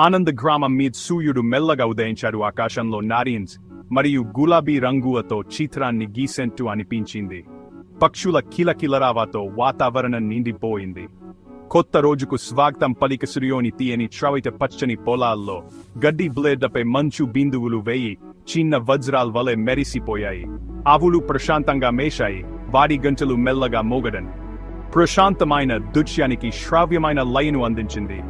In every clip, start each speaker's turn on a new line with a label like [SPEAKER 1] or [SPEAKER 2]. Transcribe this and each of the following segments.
[SPEAKER 1] ఆనంద్ గ్రామం మీద సూర్యుడు మెల్లగా ఉదయించాడు ఆకాశంలో నారియన్స్ మరియు గులాబీ రంగులతో చిత్రాన్ని గీసెంటు అనిపించింది. పక్షుల కిలకిలరావాతో వాతావరణం నిండిపోయింది. కొత్త రోజుకు స్వాగతం పలిక సూర్యోని తీయని శ్రవిత పచ్చని పొలాల్లో గడ్డి బ్లేడ్లపై మంచు బిందువులు వేయి చిన్న వజ్రాల్ వలె మెరిసిపోయాయి. ఆవులు ప్రశాంతంగా మేశాయి. వాడి గంటలు మెల్లగా మోగడన్ ప్రశాంతమైన దృశ్యానికి శ్రావ్యమైన లయను అందించింది.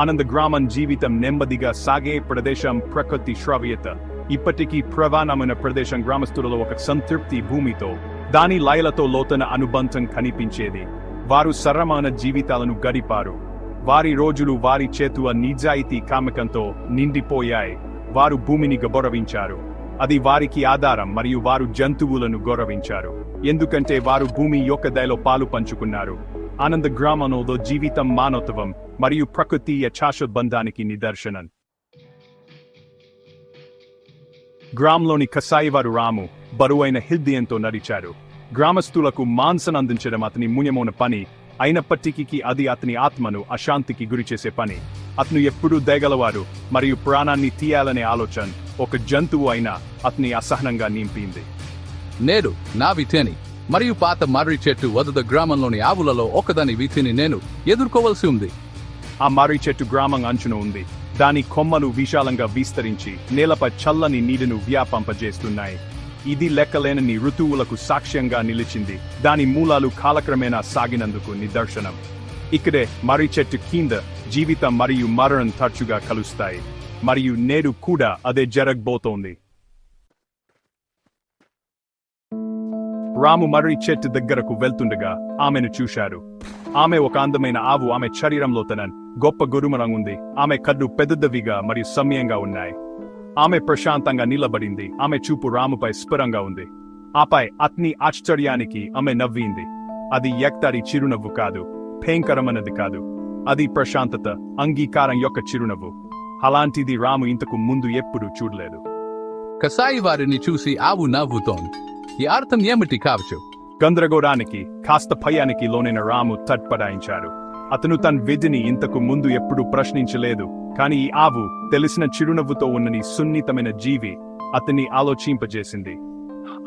[SPEAKER 1] ఆనంద గ్రామం జీవితం నెమ్మదిగా సాగే ప్రదేశం ప్రకృతి శ్రవ్యత. ఇప్పటికీ ప్రధానమైన ప్రదేశం గ్రామస్తులలో ఒక సంతృప్తి భూమితో దాని లయలతో లోతన అనుబంధం కనిపించేది. వారు సరళమైన జీవితాలను గడిపారు. వారి రోజులు వారి చేతుల నిజాయితీ కామకంతో నిండిపోయాయి. వారు భూమిని గౌరవించారు. అది వారికి ఆధారం మరియు వారు జంతువులను గౌరవించారు. ఎందుకంటే వారు భూమి యొక్క దయలో పాలు పంచుకున్నారు. ఆనంద గ్రామంలో జీవితం మానవత్వం మరియు ప్రకృతి యశాశ్వత బంధానికి నిదర్శనం. గ్రామంలోని కసాయివారు రాము బరువైన హృదయంతో నడిచారు. గ్రామస్తులకు మాంసం అందించడం అతని మున్యమోన పని. అయినప్పటికీ అది అతని ఆత్మను అశాంతికి గురిచేసే పని. అతను ఎప్పుడూ దేగలవారు మరియు ప్రాణాన్ని తీయాలనే ఆలోచన ఒక జంతువు అయినా అతని అసహనంగా నింపింది.
[SPEAKER 2] నేడు నా విధిని మరియు పాత మర్రి చెట్టు వదద గ్రామంలోని ఆవులలో ఒకదాని విధిని నేను ఎదుర్కోవలసి ఉంది.
[SPEAKER 1] ఆ మర్రి చెట్టు గ్రామం అంచున ఉంది. దాని కొమ్మలు విశాలంగా విస్తరించి నేలపై చల్లని నీటిను వ్యాపంపజేస్తున్నాయి. ఇది లెక్కలేనని ఋతువులకు సాక్ష్యంగా నిలిచింది. దాని మూలాలు కాలక్రమేణా సాగినందుకు నిదర్శనం. ఇక్కడే మర్రి చెట్టు కింద జీవితం మరియు మరణం తరచుగా కలుస్తాయి. మరియు నేడు కూడా అదే జరగబోతోంది. రాము మర్రి చెట్టు దగ్గరకు వెళ్తుండగా ఆమెను చూశారు. ఆమె ఒక అందమైన ఆవు ఆమె శరీరంలో తన గొప్ప గురుమరం ఉంది ఆమె కళ్ళు పెద్దవిగా మరియు సమ్యంగా ఉన్నాయి. ఆమె ప్రశాంతంగా నిలబడింది. ఆమె చూపు రాముపై స్ఫురంగా ఉంది. ఆపై అతని ఆశ్చర్యానికి ఆమె నవ్వింది. అది ఎక్తారి చిరునవ్వు కాదు. భయంకరమైనది కాదు. అది ప్రశాంతత అంగీకారం యొక్క చిరునవ్వు. అలాంటిది రాము ఇంతకు ముందు ఎప్పుడూ చూడలేదు.
[SPEAKER 2] కసాయి వారిని చూసి ఆవు నవ్వుతోంది. ఈ అర్థం ఏమిటి కావచ్చు?
[SPEAKER 1] గందరగోళానికి కాస్త భయానికి లోనైన రాము తట్పడాయించాడు అతను తన విధిని ఇంతకు ముందు ఎప్పుడు ప్రశ్నించలేదు కానీ ఈ ఆవు తెలిసిన చిరునవ్వుతో ఉన్నని సున్నితమైన జీవి అతన్ని ఆలోచింపజేసింది.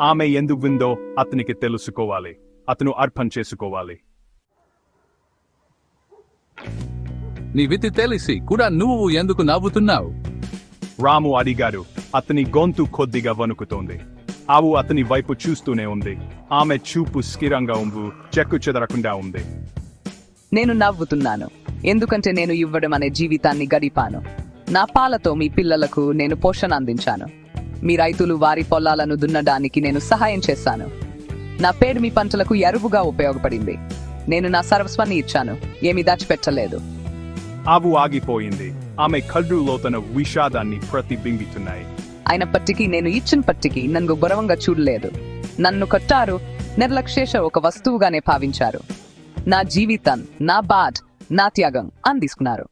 [SPEAKER 1] ఆమె ఎందు విందో అతనికి తెలుసుకోవాలి అతను అర్థం చేసుకోవాలి.
[SPEAKER 2] నీ విధి తెలిసి కూడా నువ్వు ఎందుకు నవ్వుతున్నావు?
[SPEAKER 1] రాము అడిగాడు అతని గొంతు కొద్దిగా వణుకుతోంది. ఆవు అతని వైపు చూస్తూనే ఉంది. ఆమె చూపు స్థిరంగా ఉండు చెక్కు చెదరకుండా ఉంది.
[SPEAKER 3] నేను నవ్వుతున్నాను. ఎందుకంటే నేను ఇవ్వడం అనే జీవితాన్ని గడిపాను. నా పాలతో మీ పిల్లలకు నేను పోషణ అందించాను. మీ రైతులు వారి పొలాలను దున్నడానికి నేను సహాయం చేశాను. నా పేరు మీ పంటలకు ఎరువుగా ఉపయోగపడింది. నేను నా సర్వస్వాన్ని ఇచ్చాను. ఏమీ దాచిపెట్టలేదు.
[SPEAKER 1] ఆవు ఆగిపోయింది. ఆమె కళ్ళులో తన విషాదాన్ని ప్రతిబింబిస్తున్నాయి
[SPEAKER 3] అయినప్పటికీ నేను ఇచ్చినప్పటికీ నన్ను గౌరవంగా చూడలేదు. నన్ను కట్టారు నిర్లక్ష్యేష ఒక వస్తువుగానే భావించారు. నా జీవితం నా బాధ నా త్యాగం అందిసుకున్నారు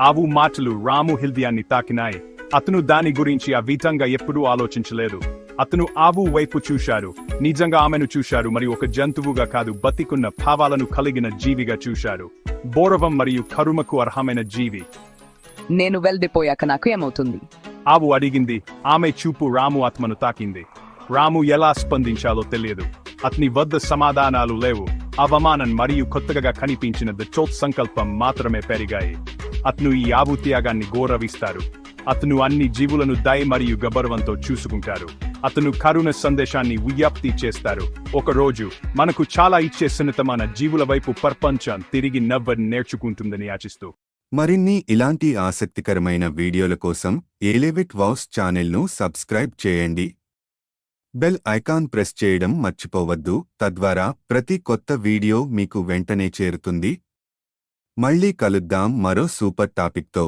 [SPEAKER 1] ఆవు మాటలు రాము హృదయాన్ని తాకినాయి. అతను దాని గురించి ఆ విధంగా ఎప్పుడూ ఆలోచించలేదు. అతను ఆవు వైపు చూశారు. నిజంగా ఆమెను చూశారు మరియు ఒక జంతువుగా కాదు బతికున్న భావాలను కలిగిన జీవిగా చూశారు. బోరవం మరియు కరుమకు అర్హమైన జీవి.
[SPEAKER 3] నేను వెళ్ళిపోయాక నాకు ఏమవుతుంది?
[SPEAKER 1] ఆవు అడిగింది ఆమె చూపు రాము ఆత్మను తాకింది. రాము ఎలా స్పందించాలో తెలియదు. అతని వద్ద సమాధానాలు లేవు. అవమానం మరియు కొత్తగా కనిపించిన చోత్ సంకల్పం మాత్రమే పెరిగాయి. అతను ఈ ఆభుత్యాగాన్ని గౌరవిస్తారు. అతను అన్ని జీవులను దయ మరియు గౌరవంతో చూసుకుంటారు. అతను కరుణ సందేశాన్ని వ్యాప్తి చేస్తారు. ఒక రోజు మనకు చాలా ఇచ్చే సున్నితమైన జీవుల వైపు ప్రపంచం తిరిగి నవ్వని నేర్చుకుంటుందని ఆశిస్తూ.
[SPEAKER 4] మరిన్ని ఇలాంటి ఆసక్తికరమైన వీడియోల కోసం ఏలేవిట్ వాస్ ఛానల్ను సబ్స్క్రైబ్ చేయండి. బెల్ ఐకాన్ ప్రెస్ చేయడం మర్చిపోవద్దు. తద్వారా ప్రతి కొత్త వీడియో మీకు వెంటనే చేరుతుంది. మళ్ళీ కలుద్దాం మరో సూపర్ టాపిక్తో.